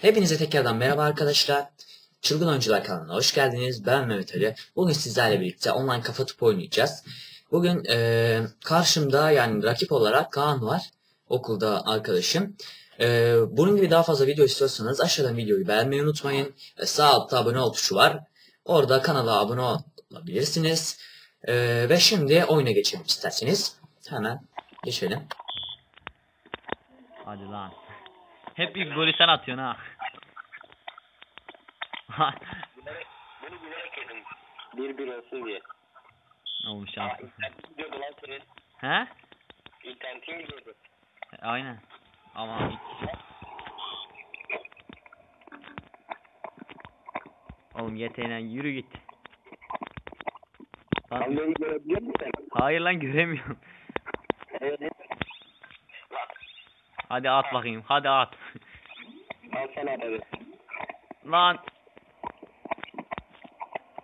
Hepinize tekrardan merhaba arkadaşlar. Çılgın Oyuncular kanalına hoş geldiniz. Ben Mehmet Ali. Bugün sizlerle birlikte online kafa topu oynayacağız. Bugün eee, karşımda yani rakip olarak Kaan var. Okulda arkadaşım. Eee, bunun gibi daha fazla video istiyorsanız aşağıdan videoyu beğenmeyi unutmayın. Ve sağ altta abone ol tuşu var. Orada kanala abone olabilirsiniz. Eee, ve şimdi oyuna geçelim isterseniz. Hemen geçelim. Hadi lan. Hep ilk golü sen atıyorsun ha. Bunu bilerek yedim. Bir bir olsun diye. Aa, şanslısın. internetin gidiyordu lan senin. He? İnternetin gidiyordu. Aynen. Ama. Oğlum yeteğine yürü git. Lan Lan, beni görebiliyor musun hayır lan göremiyorum. Hadi at bakayım. Hadi at. al sana abi. lan.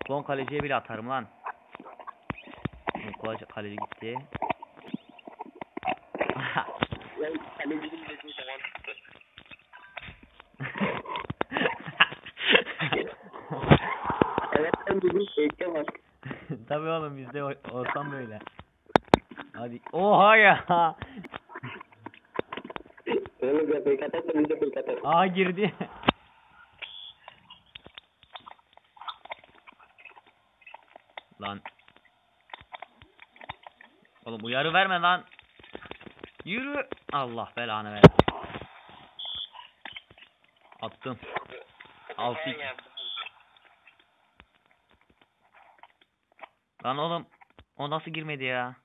Son kaleciye bile atarım lan. Oğlum, Kaleci, gitti. Evet sen dedim keyifte bak. Tabii oğlum bizde ortam böyle. Hadi. Oha ya. Oğlum ya fake atarsa biz de fake atarız. Aa girdi. lan. Oğlum uyarı verme lan. Yürü. Allah belanı ver. Attım. Altı Ben iki. yaptım. Lan oğlum. O nasıl girmedi ya?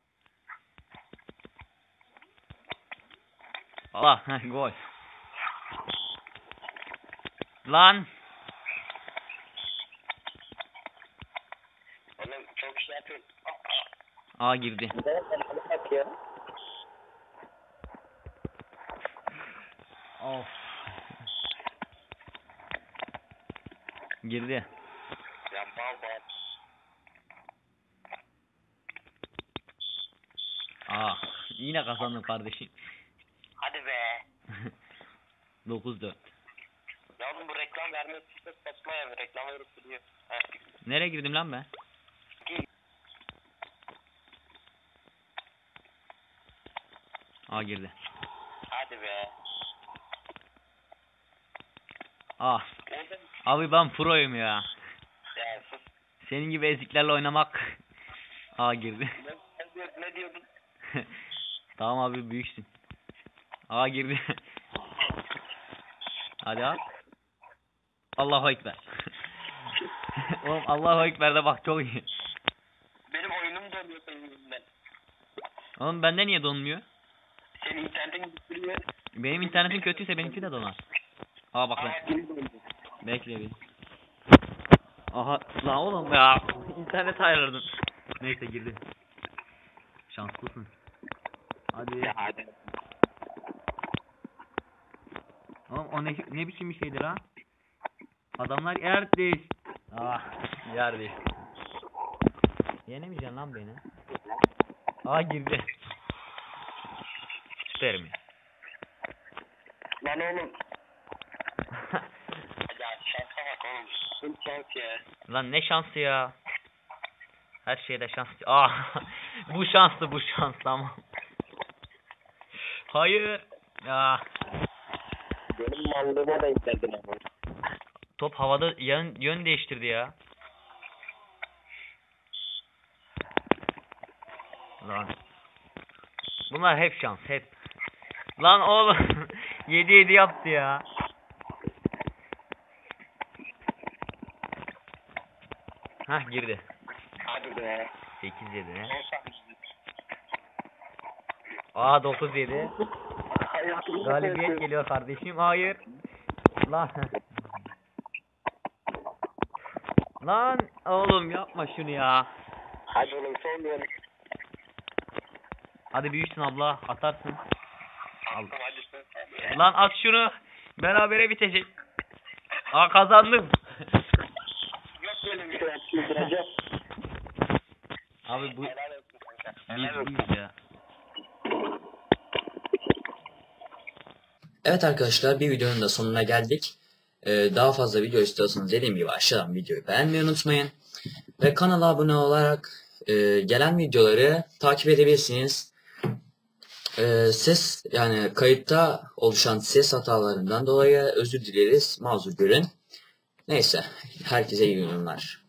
Allah heh, gol. Lan. Oğlum çok şey yapıyorsun. Aa girdi. Of. Girdi. Ya bal bal. Aa yine kazandım kardeşim. Hadi be. 9-4. Ya oğlum bu reklam vermesi çok saçma ya. Reklam verip duruyor. Nereye girdim lan ben? Aa girdi. Hadi be. Ah. Abi ben proyum ya. ya sus. Senin gibi eziklerle oynamak. Aa girdi. Ne, ne diyordun? tamam abi büyüksün. Aa girdi. Hadi at. Allahu Ekber. Oğlum Allahu Ekber'de bak çok iyi. Benim oyunum donuyor senin yüzünden. Oğlum bende niye donmuyor? Senin internetin bitiriyor. Benim internetim kötüyse benimki de donar. Aa bak ben. Bekle bir. Aha lan oğlum ya. İnternet ayarladım. Neyse girdi. Şanslısın. Hadi. Ya hadi. Oğlum o ne, ne biçim bir şeydir ha? Adamlar yer değiş. Ah yer değiş. Yenemeyeceksin lan beni. Aa girdi. Süperim ya. Lan oğlum. Ya şansa bak oğlum. Full şans ya. Lan ne şansı ya. Her şeyde şans. Ah bu şanslı bu şans tamam. Hayır. Ya Benim mallığıma da yükleldin ama. top havada yön, yön değiştirdi ya. Lan. Bunlar hep şans hep. Lan oğlum 7 7 yaptı ya. Hah girdi. Hadi be. 8 7 ne? Aa 9 7. Galibiyet geliyor kardeşim. Hayır. Lan. Lan oğlum yapma şunu ya. Hadi oğlum son Hadi büyüsün abla atarsın. Al. Lan at şunu. Berabere bitecek. Aa kazandım. Şey. Abi bu buyuz ya. Evet arkadaşlar bir videonun da sonuna geldik. Ee, daha fazla video istiyorsanız dediğim gibi aşağıdan videoyu beğenmeyi unutmayın. Ve kanala abone olarak e, gelen videoları takip edebilirsiniz. Ee, ses yani kayıtta oluşan ses hatalarından dolayı özür dileriz. Mazur görün. Neyse herkese iyi günler.